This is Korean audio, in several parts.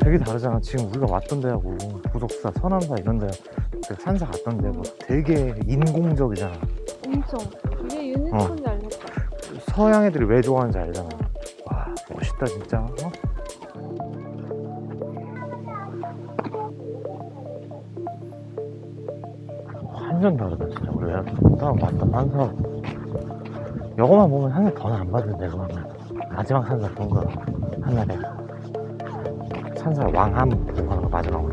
되게 다르잖아. 지금 우리가 왔던 데하고 부석사, 서남사 이런 데그 산사 갔던 데하고 되게 인공적이잖아. 엄청. 이게 유니콘인지 알겠다. 서양 애들이 왜 좋아하는지 알잖아. 와 멋있다 진짜. 어? 완전 다르다 진짜 우리 사람 봤던 산사. 이거만 보면 산사 더는 안 받는데 이거만 마지막 산사 본거 하나래. 산사 왕함 보고 가는 거 마지막으로.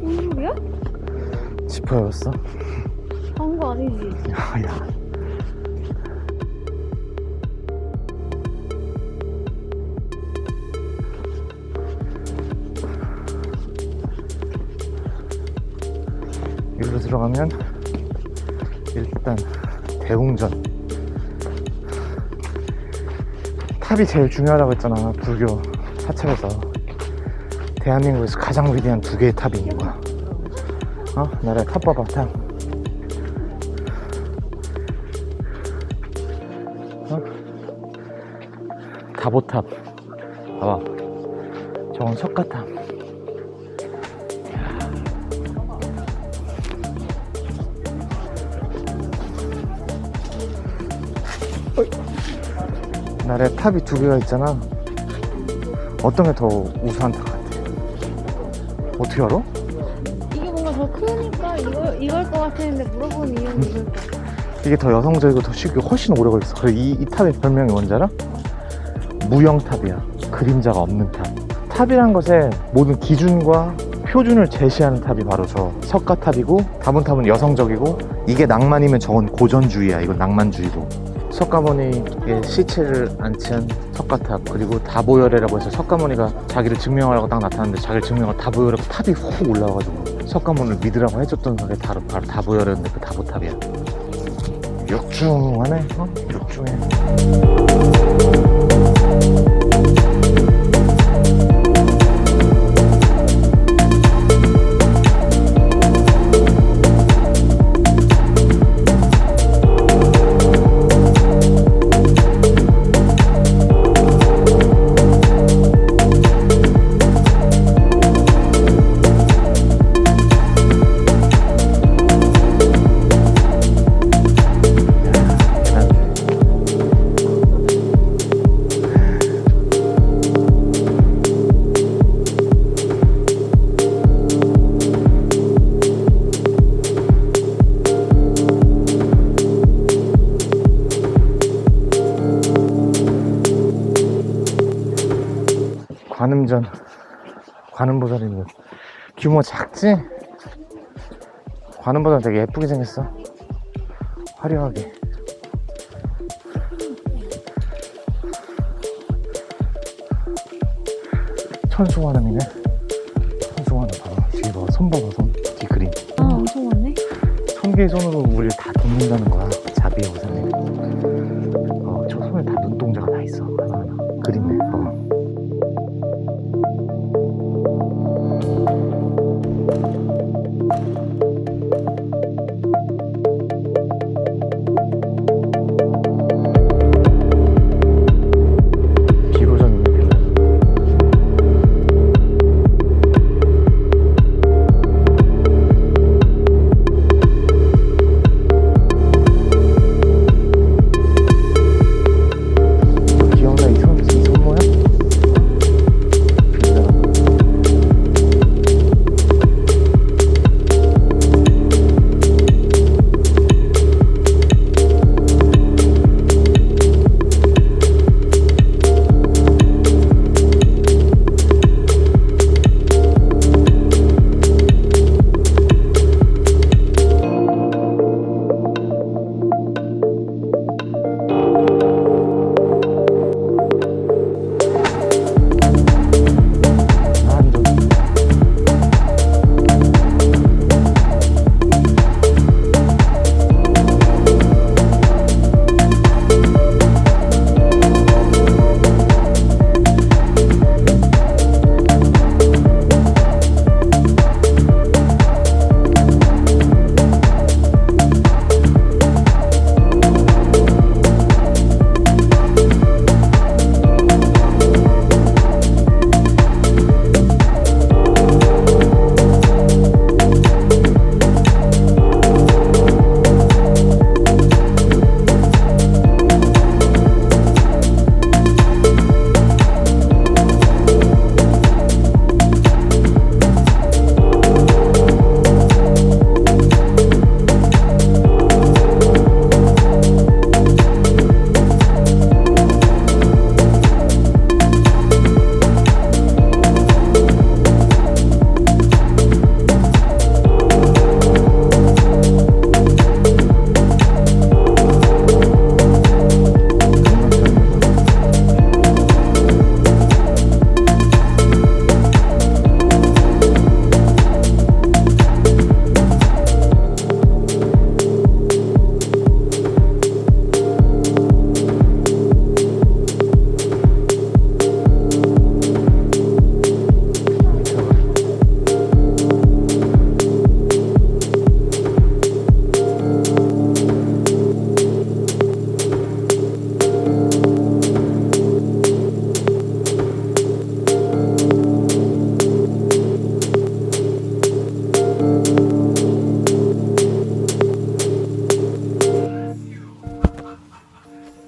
무슨 소리야? 지퍼였어? 광고 아니지? 야. 여기로 들어가면 일단 대웅전. 탑이 제일 중요하다고 했잖아 불교 사찰에서. 대한민국에서 가장 위대한 두 개의 탑이 있는 거야. 어? 나라의 탑 봐봐 탑. 어? 다보탑. 봐봐. 저건 석가탑 나라에 탑이 두 개가 있잖아 어떤 게 더 우수한 탑 같아? 어떻게 알아? 이게 뭔가 더 크니까 이거, 이걸 것 같았는데 물어보는 이유는 이걸 것 같아. 이게 더 여성적이고 더 쉽게 훨씬 오래 걸렸어. 그리고 이, 이 탑의 별명이 뭔지 알아? 무형탑이야. 그림자가 없는 탑. 탑이란 것의 모든 기준과 표준을 제시하는 탑이 바로 저 석가탑이고 다문탑은 여성적이고 이게 낭만이면 저건 고전주의야. 이건 낭만주의고. 석가모니의 시체를 안치한 석가탑 그리고 다보열애라고 해서 석가모니가 자기를 증명하려고 딱 나타났는데 자기를 증명하고 다보열애가 탑이 훅 올라와가지고 석가모니를 믿으라고 해줬던 게 바로, 바로 다보열애였는데 그 다보탑이야. 육중하네 어? 육중해 관음전 관음보살이고. 규모 작지? 관음보살 되게 예쁘게 생겼어. 화려하게. 천수관음이네. 천수관음 봐봐. 뒤에 봐봐. 손 봐봐 손 뒤 그림. 아, 엄청 많네. 천 개의 손으로 우리를 다 돕는다는 거야 자비의 보살님 어, 저 손에 다 눈동자가 다 있어. 하나